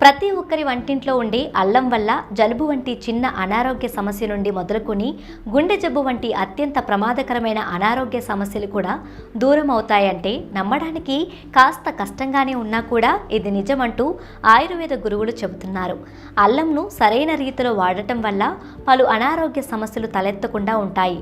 ప్రతి ఒక్కరి వంటింట్లో ఉండే అల్లం వల్ల జలుబు వంటి చిన్న అనారోగ్య సమస్య నుండి మొదలుకొని గుండె జబ్బు వంటి అత్యంత ప్రమాదకరమైన అనారోగ్య సమస్యలు కూడా దూరం అవుతాయంటే నమ్మడానికి కాస్త కష్టంగానే ఉన్నా కూడా ఇది నిజమంటూ ఆయుర్వేద గురువులు చెబుతున్నారు. అల్లంను సరైన రీతిలో వాడటం వల్ల పలు అనారోగ్య సమస్యలు తలెత్తకుండా ఉంటాయి.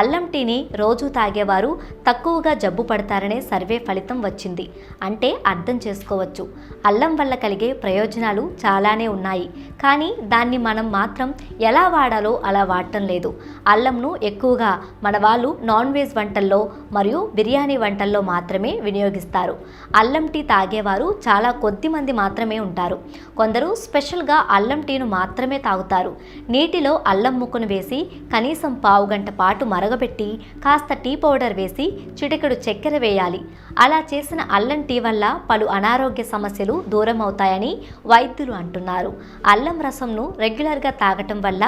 అల్లం టీని రోజు తాగేవారు తక్కువగా జబ్బు పడతారనే సర్వే ఫలితం వచ్చింది. అంటే అర్థం చేసుకోవచ్చు. అల్లం వల్ల కలిగే ప్రయోజనం ప్రయోజనాలు చాలానే ఉన్నాయి. కానీ దాన్ని మనం మాత్రం ఎలా వాడాలో అలా వాడటం లేదు. అల్లంను ఎక్కువగా మన వాళ్ళు నాన్ వెజ్ వంటల్లో మరియు బిర్యానీ వంటల్లో మాత్రమే వినియోగిస్తారు. అల్లం టీ తాగేవారు చాలా కొద్ది మంది మాత్రమే ఉంటారు. కొందరు స్పెషల్గా అల్లం టీను మాత్రమే తాగుతారు. నీటిలో అల్లం ముక్కను వేసి కనీసం పావు గంట పాటు మరగబెట్టి కాస్త టీ పౌడర్ వేసి చిటికెడు చక్కెర వేయాలి. అలా చేసిన అల్లం టీ వల్ల పలు అనారోగ్య సమస్యలు దూరం అవుతాయని వైద్యులు అంటున్నారు. అల్లం రసంను రెగ్యులర్గా తాగటం వల్ల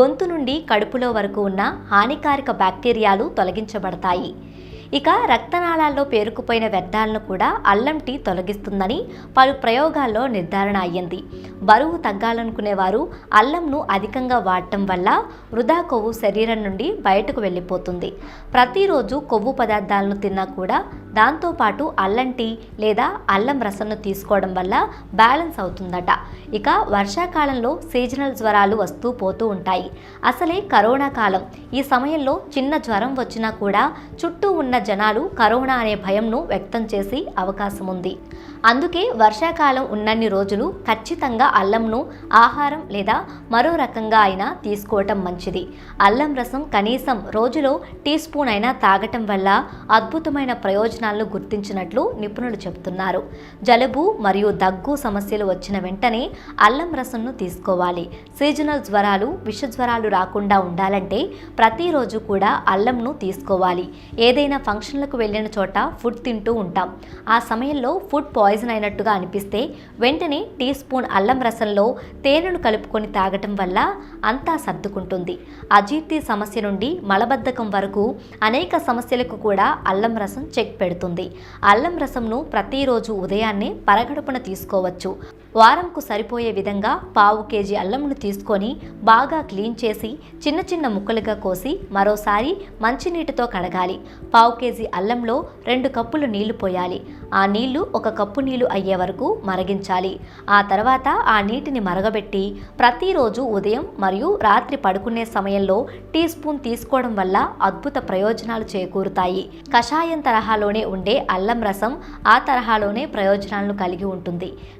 గొంతు నుండి కడుపులో వరకు ఉన్న హానికారక బ్యాక్టీరియాలు తొలగించబడతాయి. ఇక రక్తనాళాల్లో పేరుకుపోయిన వ్యర్థాలను కూడా అల్లం టీ తొలగిస్తుందని పలు ప్రయోగాల్లో నిర్ధారణ అయ్యింది. బరువు తగ్గాలనుకునేవారు అల్లంను అధికంగా వాడటం వల్ల వృధా కొవ్వు శరీరం నుండి బయటకు వెళ్ళిపోతుంది. ప్రతిరోజు కొవ్వు పదార్థాలను తిన్నా కూడా దాంతోపాటు అల్లం టీ లేదా అల్లం రసంను తీసుకోవడం వల్ల బ్యాలెన్స్ అవుతుందట. ఇక వర్షాకాలంలో సీజనల్ జ్వరాలు వస్తూ పోతూ ఉంటాయి. అసలే కరోనా కాలం. ఈ సమయంలో చిన్న జ్వరం వచ్చినా కూడా చుట్టూ ఉన్న జనాలు కరోనా అనే భయంను వ్యక్తం చేసే అవకాశం ఉంది. అందుకే వర్షాకాలం ఉన్నన్ని రోజులు ఖచ్చితంగా అల్లంను ఆహారం లేదా మరో రకంగా అయినా తీసుకోవటం మంచిది. అల్లం రసం కనీసం రోజులో టీ స్పూన్ అయినా తాగటం వల్ల అద్భుతమైన ప్రయోజనం లక్షణాలను గుర్తించినట్లు నిపుణులు చెబుతున్నారు. జలుబు మరియు దగ్గు సమస్యలు వచ్చిన వెంటనే అల్లం రసంను తీసుకోవాలి. సీజనల్ జ్వరాలు విష జ్వరాలు రాకుండా ఉండాలంటే ప్రతిరోజు కూడా అల్లంను తీసుకోవాలి. ఏదైనా ఫంక్షన్లకు వెళ్ళిన చోట ఫుడ్ తింటూ ఉంటాం. ఆ సమయంలో ఫుడ్ పాయిజన్ అయినట్టుగా అనిపిస్తే వెంటనే టీ స్పూన్ అల్లం రసంలో తేనెను కలుపుకొని తాగటం వల్ల అంతా సర్దుకుంటుంది. అజీర్తి సమస్య నుండి మలబద్ధకం వరకు అనేక సమస్యలకు కూడా అల్లం రసం చెక్ పెడుతుంది అల్లం రసంను ప్రతిరోజు ఉదయాన్నే పరగడుపున తీసుకోవచ్చు. వారంకు సరిపోయే విధంగా పావు కేజీ అల్లంను తీసుకొని బాగా క్లీన్ చేసి చిన్న చిన్న ముక్కలుగా కోసి మరోసారి మంచినీటితో కడగాలి. పావు కేజీ అల్లంలో రెండు కప్పులు నీళ్ళు పోయాలి. ఆ నీళ్ళు ఒక కప్పు నీళ్ళు అయ్యే వరకు మరగించాలి. ఆ తర్వాత ఆ నీటిని మరగబెట్టి ప్రతిరోజు ఉదయం మరియు రాత్రి పడుకునే సమయంలో టీ స్పూన్ తీసుకోవడం వల్ల అద్భుత ప్రయోజనాలు చేకూరుతాయి. కషాయం తరహాలోనే ఉండే అల్లం రసం ఆ తరహాలోనే ప్రయోజనాలను కలిగి ఉంటుంది.